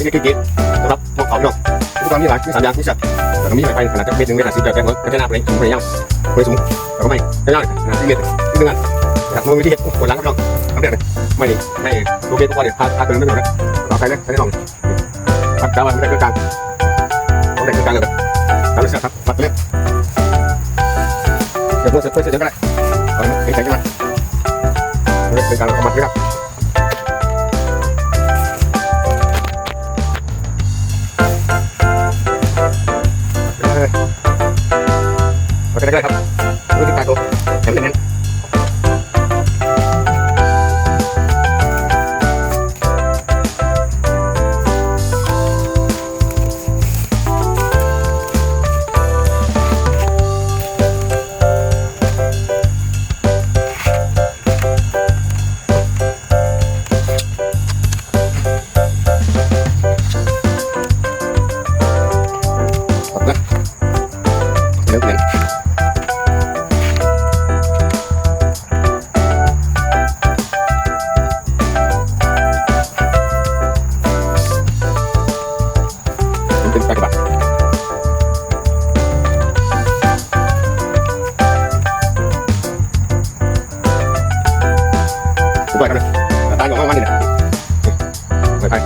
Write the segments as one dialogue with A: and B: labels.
A: ที่นี่คือกิ๊กสำหรับพวกเขาเนาะอุปกรณ์มีหลายมีสามอย่างที่สัตว์แต่ก็มีหลายไปขนาดจะเมตรหนึ่งเมตรห้าสิบแบบแบงค์ก็จะน้าไปไปยาวไปสูงแต่ก็ไม่ไม่ยากนะที่เมตรที่หนึ่งอันจากมือวิธีเห็ดปวดหลังครับน้องทำเด็ดเลยไม่ดีไม่ดูเบสตัวเด็ดพาพาเกินไม่หมดนะเราใครเนี่ยใครได้ลองปัดกาวันไม่ได้เกินกลางต้องได้เกินกลางเลยแบบตามเลยครับปัดเลยเดี๋ยวพวกเสร็จเสร็จก็ได้เอาเห็นใจกันมาเป็นกลารประมาทนะครับ เลยโอเคได้ครับรู้สึกการตัวแข็งแน่น ผมไปกันเลยตาหยองมากๆนี่นะไปไป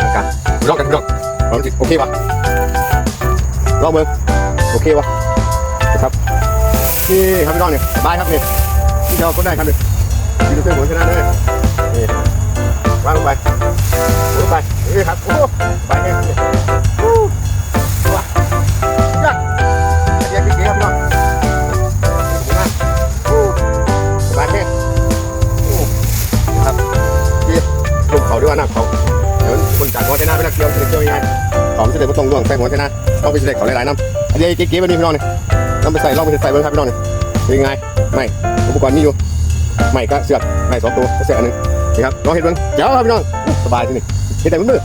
A: อากาศรอบกันรอบรอบโอเควะรอบเมืองโอเควะครับนี่ครับพี่น้องเนี่ยสบายครับนี่ที่เราก็ได้ครับนี่ที่เราเส้นหัวชนะเลยนี่วางลงไปลงไปนี่ครับโอ้ไปแห้งเลย ลงเขาด้วยว่าน้ำเขาเดี๋ยวคนจากหัวชนะไปนักเกี่ยวจเกี่ยวยังไงของเสด็จพระทรงหลวงใส่หัวชนะต้องไปเสด็จเขาหลายๆน้ำอันนี้เก๋ๆไปนี่พี่น้องเนี่ยต้องไปใส่ลองไปใส่เบิ้งครับพี่น้องเนี่ยเป็นยังไงไม่อุปกรณ์นี่อยู่ไม่ก็เสือกไม่สองตัวเสือกอันนึงนี่ครับลองเห็นเบิ้งเจ้าครับพี่น้องสบายที่นี่เห็นแต่มือ